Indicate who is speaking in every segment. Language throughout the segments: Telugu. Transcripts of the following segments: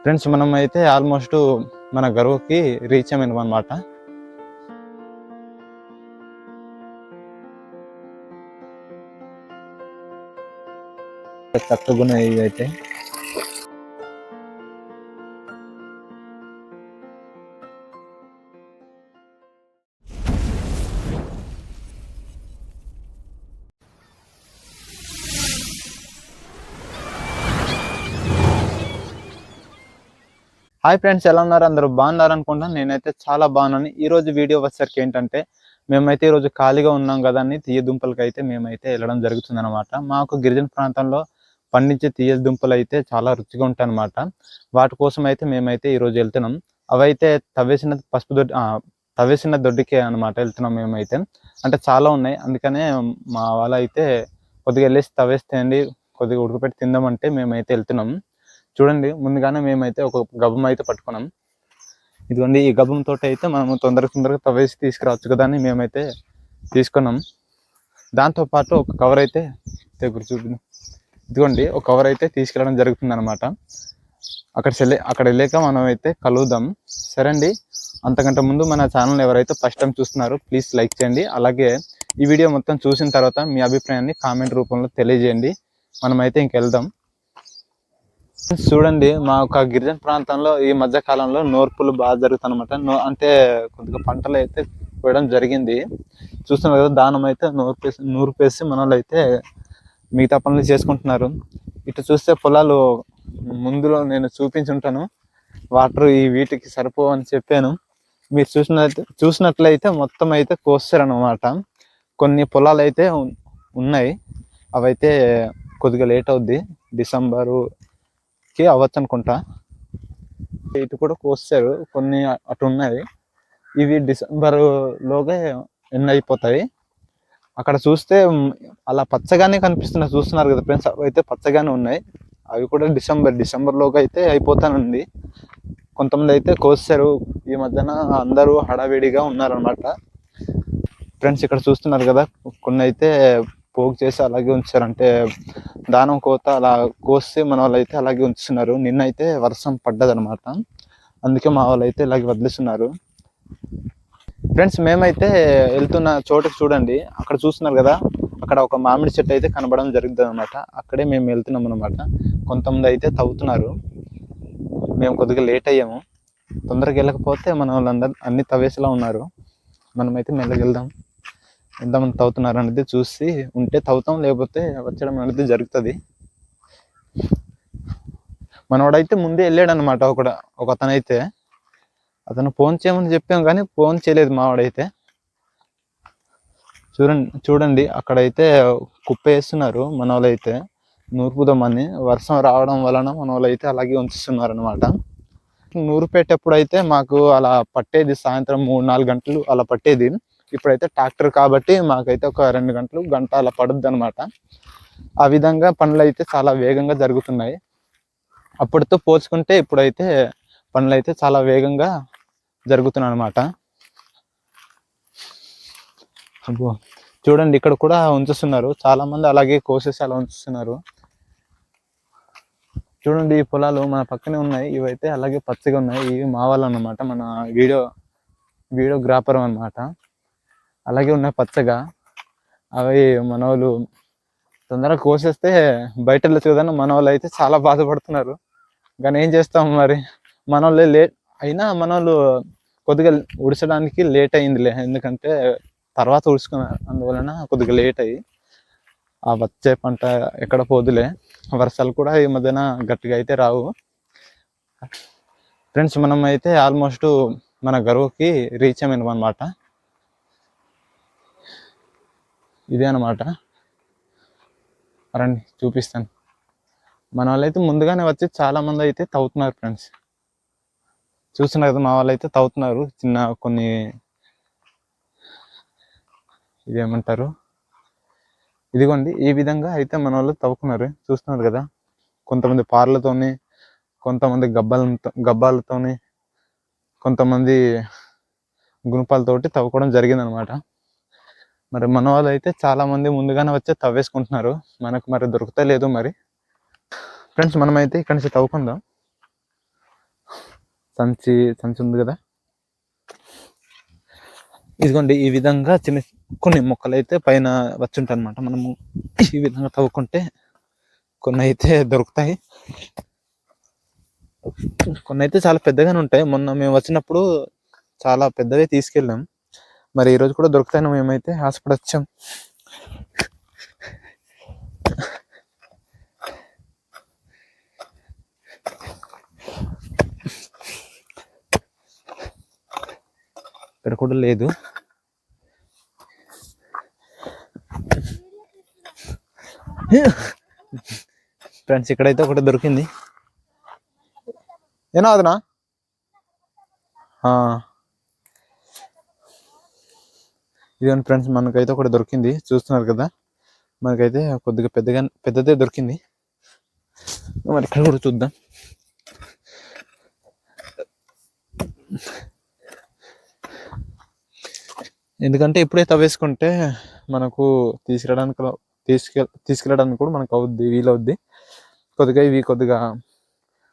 Speaker 1: ఫ్రెండ్స్ మనం అయితే ఆల్మోస్ట్ మన గరువుకి రీచ్ అయినాం అనమాట చక్కగా ఇవి అయితే హాయ్ ఫ్రెండ్స్ ఎలా ఉన్నారు? అందరూ బాగున్నారు అనుకుంటాను నేనైతే చాలా బాగున్నాను. ఈరోజు వీడియో వచ్చేసరికి ఏంటంటే మేమైతే ఈ రోజు ఖాళీగా ఉన్నాం కదా అని తీయ దుంపలకి అయితే మేమైతే వెళ్ళడం జరుగుతుంది అనమాట మాకు గిరిజన ప్రాంతంలో పండించే తీయ దుంపలు అయితే చాలా రుచిగా ఉంటాయి అనమాట వాటి కోసం అయితే మేమైతే ఈరోజు వెళ్తున్నాం. అవైతే తవ్వేసిన పసుపు దొడ్డి తవ్వేసిన దొడ్డికే అనమాట వెళ్తున్నాం మేమైతే. అంటే చాలా ఉన్నాయి. అందుకనే మా వాళ్ళ అయితే కొద్దిగా వెళ్ళేసి తవ్వేస్తేయండి కొద్దిగా ఉడకపెట్టి తిందామంటే మేమైతే వెళ్తున్నాం. చూడండి ముందుగానే మేమైతే ఒక గబ్బం అయితే పట్టుకున్నాం. ఇదిగోండి ఈ గబ్బం తోటి అయితే మనం తొందరగా తొందరగా తవ్వేసి తీసుకురావచ్చు కదా అని మేమైతే తీసుకున్నాం. దాంతో పాటు ఒక కవర్ అయితే దగ్గర చూపి ఇదిగోండి ఒక కవర్ అయితే తీసుకెళ్ళడం జరుగుతుంది అనమాట అక్కడ చెల్లె అక్కడ వెళ్ళాక మనం అయితే కలుద్దాం. సరే అండి అంతకంటే ముందు మన ఛానల్ ఎవరైతే ఫస్ట్ టైం చూస్తున్నారో ప్లీజ్ లైక్ చేయండి. అలాగే ఈ వీడియో మొత్తం చూసిన తర్వాత మీ అభిప్రాయాన్ని కామెంట్ రూపంలో తెలియజేయండి. మనమైతే ఇంకెళ్దాం. చూడండి మా యొక్క గిరిజన ప్రాంతంలో ఈ మధ్య కాలంలో నోర్పులు బాగా జరుగుతాయి నో అంటే కొద్దిగా పంటలు అయితే కోయడం జరిగింది. చూస్తున్నారు కదా దానం అయితే నూర్పేసి నూర్పేసి మన వాళ్ళు అయితే మిగతా పనులు చేసుకుంటున్నారు. ఇటు చూస్తే పొలాలు ముందులో నేను చూపించుంటాను. వాటర్ ఈ వీటికి సరిపో అని చెప్పాను. మీరు చూసిన చూసినట్లయితే మొత్తం అయితే కోస్తారనమాట కొన్ని పొలాలు అయితే ఉన్నాయి. అవైతే కొద్దిగా లేట్ అవుద్ది. డిసెంబరు కి అవ్వచ్చు అనుకుంటా. ఇటు కూడా కోస్తారు కొన్ని అటు ఉన్నాయి ఇవి డిసెంబర్ లోగా ఎండ్ అయిపోతాయి. అక్కడ చూస్తే అలా పచ్చగానే కనిపిస్తున్నాయి చూస్తున్నారు కదా ఫ్రెండ్స్ అవి అయితే పచ్చగానే ఉన్నాయి. అవి కూడా డిసెంబర్ డిసెంబర్లోకి అయితే అయిపోతానుంది కొంతమంది అయితే కోస్తారు ఈ మధ్యన అందరూ హడావిడిగా ఉన్నారనమాట ఫ్రెండ్స్ ఇక్కడ చూస్తున్నారు కదా కొన్ని అయితే పోగు చేసి అలాగే ఉంచారంటే దానం కోత అలా కోసి మన వాళ్ళు అయితే అలాగే ఉంచుతున్నారు. నిన్నైతే వర్షం పడ్డదనమాట అందుకే మా వాళ్ళు అయితే ఇలాగే వదిలిస్తున్నారు. ఫ్రెండ్స్ మేమైతే వెళ్తున్న చోటకి చూడండి. అక్కడ చూస్తున్నారు కదా అక్కడ ఒక మామిడి చెట్టు అయితే కనబడడం జరుగుతుంది అనమాట అక్కడే మేము వెళ్తున్నాం అనమాట కొంతమంది అయితే తవ్వుతున్నారు. మేము కొద్దిగా లేట్ అయ్యాము. తొందరగా వెళ్ళకపోతే మన వాళ్ళందరూ అన్ని తవ్వేసేలా ఉన్నారు. మనమైతే మెల్లగెళ్దాం ఎంతమంది తవ్వుతున్నారు అనేది చూసి ఉంటే తవ్వుతాం లేకపోతే వచ్చడం అనేది జరుగుతుంది. మనవాడైతే ముందే వెళ్ళాడనమాట ఒక ఒక అతను అతను ఫోన్ చేయమని చెప్పాం కానీ ఫోన్ చేయలేదు మావాడైతే. చూడండి చూడండి అక్కడైతే కుప్ప వేస్తున్నారు మన వాళ్ళైతే నూర్పుదామని వర్షం రావడం వలన మన వాళ్ళైతే అలాగే ఉంచుతున్నారు అనమాట నూరు పెట్టేప్పుడు అయితే మాకు అలా పట్టేది సాయంత్రం మూడు నాలుగు గంటలు అలా పట్టేది. ఇప్పుడైతే ట్రాక్టర్ కాబట్టి మాకైతే ఒక రెండు గంటలు గంట అలా పడుద్ది అనమాట ఆ విధంగా పనులు అయితే చాలా వేగంగా జరుగుతున్నాయి. అప్పటితో పోల్చుకుంటే ఇప్పుడైతే పనులు అయితే చాలా వేగంగా జరుగుతున్నాయి అనమాట అబ్బో చూడండి ఇక్కడ కూడా ఉంచుతున్నారు చాలా మంది అలాగే కోసేసి అలా ఉంచుతున్నారు చూడండి ఈ పొలాలు మన పక్కనే ఉన్నాయి. ఇవైతే అలాగే పచ్చగా ఉన్నాయి. ఇవి మా వాళ్ళు అన్నమాట మన వీడియో వీడియోగ్రాఫర్ అన్నమాట. అలాగే ఉన్నాయి పచ్చగా. అవి మన వాళ్ళు తొందరగా కోసేస్తే బయట వెళ్ళచ్చు కదా మన వాళ్ళు అయితే చాలా బాధపడుతున్నారు. కానీ ఏం చేస్తాం మరి? మన వాళ్ళు లేట్ అయినా మన వాళ్ళు కొద్దిగా ఉడిచడానికి లేట్ అయిందిలే. ఎందుకంటే తర్వాత ఉడుచుకున్నారు అందువలన కొద్దిగా లేట్ అయ్యి ఆ వచ్చే పంట ఎక్కడ పోదులే. వర్షాలు కూడా ఈ మధ్యన గట్టిగా అయితే రావు. ఫ్రెండ్స్ మనం అయితే ఆల్మోస్ట్ మన గరువుకి రీచ్ అయ్యాము అనమాట ఇదే అనమాట రండి చూపిస్తాను. మన వాళ్ళైతే ముందుగానే వచ్చి చాలా మంది అయితే తవ్వుతున్నారు ఫ్రెండ్స్. చూస్తున్నారు కదా మా వాళ్ళు అయితే తవ్వుతున్నారు. చిన్న కొన్ని ఇదేమంటారు? ఇదిగోండి ఈ విధంగా అయితే మన వాళ్ళు తవ్వుకున్నారు. చూస్తున్నారు కదా కొంతమంది పార్లతోని కొంతమంది గబ్బాలతో గబ్బాలతోని కొంతమంది గుణపాలతోటి తవ్వుకోవడం జరిగిందనమాట మరి మన వాళ్ళు అయితే చాలామంది ముందుగానే వచ్చి తవ్వేసుకుంటున్నారు. మనకు మరి దొరుకుతా లేదు మరి. ఫ్రెండ్స్ మనమైతే ఇక్కడి నుంచి తవ్వుకుందాం. సంచి సంచి ఉంది కదా? ఇదిగోండి ఈ విధంగా చిన్న కొన్ని మొక్కలు అయితే పైన వచ్చుంటాయి అనమాట మనము ఈ విధంగా తవ్వుకుంటే కొన్ని అయితే దొరుకుతాయి. కొన్ని అయితే చాలా పెద్దగానే ఉంటాయి. మొన్న మేము వచ్చినప్పుడు చాలా పెద్దవే తీసుకెళ్ళాం. మరి ఈరోజు కూడా దొరుకుతాను మేమైతే హాస్పిటల్ వచ్చాం. ఇక్కడ కూడా లేదు. ఫ్రెండ్స్ ఇక్కడైతే ఒకటి దొరికింది. ఏనా అదనా? ఇదిగోండి ఫ్రెండ్స్? మనకైతే ఒకటి దొరికింది. చూస్తున్నారు కదా? మనకైతే కొద్దిగా పెద్దగా పెద్దదే దొరికింది. మరి ఇక్కడ కూడా చూద్దాం. ఎందుకంటే ఇప్పుడే తవ్వేసుకుంటే మనకు తీసుకురావడానికి తీసుకె తీసుకెళ్ళడానికి కూడా మనకు అవుద్ది వీలవుద్ది. కొద్దిగా ఇవి కొద్దిగా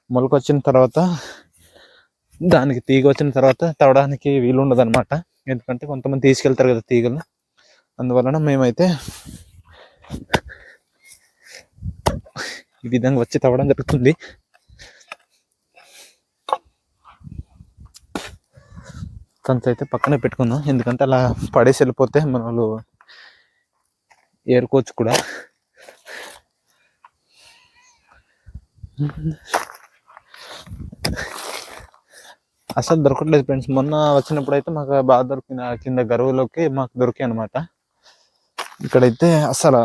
Speaker 1: మొలక వచ్చిన తర్వాత దానికి తీగ వచ్చిన తర్వాత తవ్వడానికి వీలు ఉండదు అనమాట ఎందుకంటే కొంతమంది తీసుకెళ్తారు కదా తీగలు. అందువలన మేమైతే ఈ విధంగా వచ్చి తవ్వడం జరుగుతుంది. సంచి అయితే పక్కనే పెట్టుకుందాం. ఎందుకంటే అలా పడేసి వెళ్ళిపోతే మన వాళ్ళు ఏరుకోవచ్చు కూడా. అసలు దొరకట్లేదు ఫ్రెండ్స్ మొన్న వచ్చినప్పుడు అయితే మాకు బాగా దొరికిన కింద గరువులోకి మాకు దొరికాయి అనమాట ఇక్కడైతే అసలు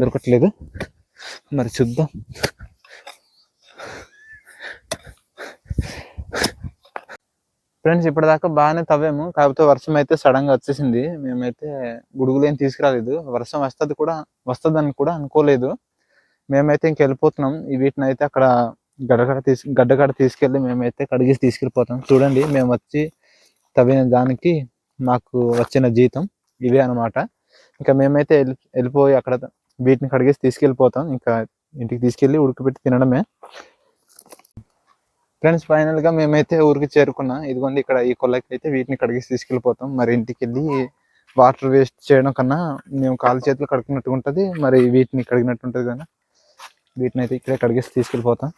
Speaker 1: దొరకట్లేదు. మరి చూద్దాం. ఫ్రెండ్స్ ఇప్పటిదాకా బాగానే తవ్వాము. కాకపోతే వర్షం అయితే సడన్గా వచ్చేసింది. మేమైతే గుడుగులు తీసుకురాలేదు. వర్షం వస్తుంది కూడా వస్తుందని కూడా అనుకోలేదు. మేమైతే ఇంక వెళ్ళిపోతున్నాం. ఈ వీటిని అయితే అక్కడ గడ్డగడ తీసు గడ్డగడ తీసుకెళ్ళి మేమైతే కడిగేసి తీసుకెళ్ళిపోతాం. చూడండి మేము వచ్చి తవ్విన దానికి మాకు వచ్చిన జీతం ఇవే అన్నమాట. ఇంకా మేమైతే వెళ్ళి వెళ్ళిపోయి అక్కడ వీటిని కడిగేసి తీసుకెళ్ళిపోతాం. ఇంకా ఇంటికి తీసుకెళ్ళి ఉడకబెట్టి తినడమే. ఫ్రెండ్స్ ఫైనల్గా మేమైతే ఊరికి చేరుకున్నాం. ఇదిగోండి ఇక్కడ ఈ కొల్లకి అయితే వీటిని కడిగేసి తీసుకెళ్ళిపోతాం. మరి ఇంటికి వెళ్ళి వాటర్ వేస్ట్ చేయడం కన్నా మేము కాలు చేతులు కడుకున్నట్టు ఉంటుంది మరి వీటిని కడిగినట్టు ఉంటుంది కదా వీటిని అయితే ఇక్కడే కడిగేసి తీసుకెళ్ళిపోతాం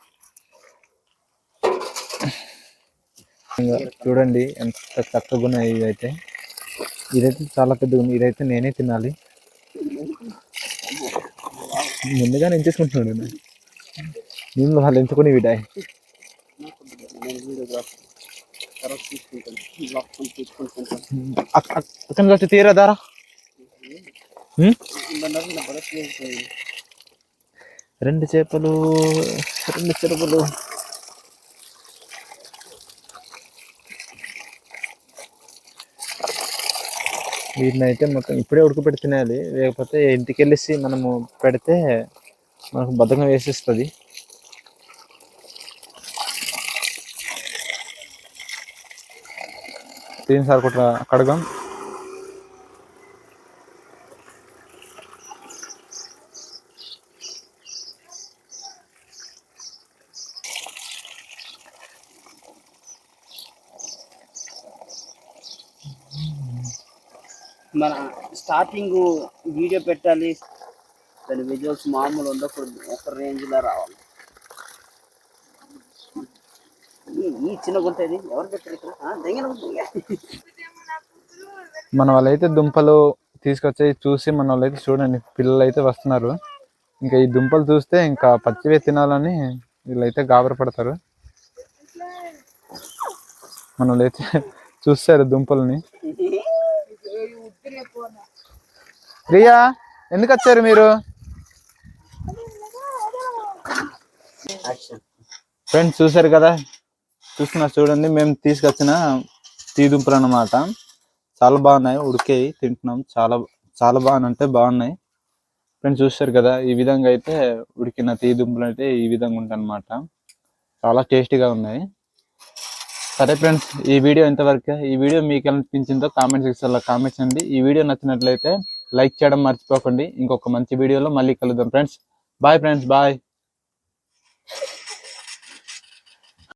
Speaker 1: ఇంకా చూడండి ఎంత చక్కగా ఉన్నాయి ఇదైతే ఇదైతే చాలా పెద్దగా ఉంది. ఇదైతే నేనే తినాలి. ముందుగా నేను చేసుకుంటున్నాడు నేను వాళ్ళు ఎంచుకుని వీడాయి అక్కడ అక్కడి నుంచి వచ్చి తీరా దారా? రెండు చేపలు రెండు చేపలు వీటిని అయితే మొత్తం ఇప్పుడే ఉడకపెట్టి తినాలి లేకపోతే ఇంటికి వెళ్ళేసి మనము పెడితే మనకు బద్ధంగా వేసేస్తుంది. తీన్ సార్ కడగం.
Speaker 2: మన స్టార్టింగ్ వీడియో పెట్టాలి. దాని విజువల్స్ మామూలు ఉండకూడదు. ఒక రేంజ్లో రావాలి. ఈ- చిన్న గుంట ఇది. ఎవరు పెట్టారు ఇక్కడ?
Speaker 1: మన వాళ్ళైతే దుంపలు తీసుకొచ్చి చూసి మన వాళ్ళైతే చూడండి. పిల్లలు అయితే వస్తున్నారు. ఇంకా ఈ దుంపలు చూస్తే ఇంకా పచ్చివే తినాలని వీళ్ళైతే గాబర పడతారు. మన వాళ్ళైతే చూస్తారు దుంపల్ని. ప్రియా ఎందుకు వచ్చారు మీరు? ఫ్రెండ్స్ చూసారు కదా? చూస్తున్నారు చూడండి. మేము తీసుకొచ్చిన టీ దుంపలు అన్నమాట. చాలా బాగున్నాయి. ఉడికాయి తింటున్నాం. చాలా చాలా బాగున్నాయి బాగున్నాయి. ఫ్రెండ్స్ చూస్తారు కదా? ఈ విధంగా అయితే ఉడికిన టీ దుంపలు అయితే ఈ విధంగా ఉంటాయి అన్నమాట చాలా టేస్టీగా ఉన్నాయి. సరే ఫ్రెండ్స్ ఈ వీడియో ఎంతవరకు ఈ వీడియో మీకు అనిపించిందో కామెంట్ సెక్షన్లో కామెంట్ చేయండి. ఈ వీడియో నచ్చినట్లయితే లైక్ చేయడం మర్చిపోకండి. ఇంకొక మంచి వీడియోలో మళ్ళీ కలుద్దాం ఫ్రెండ్స్ బాయ్ ఫ్రెండ్స్ బాయ్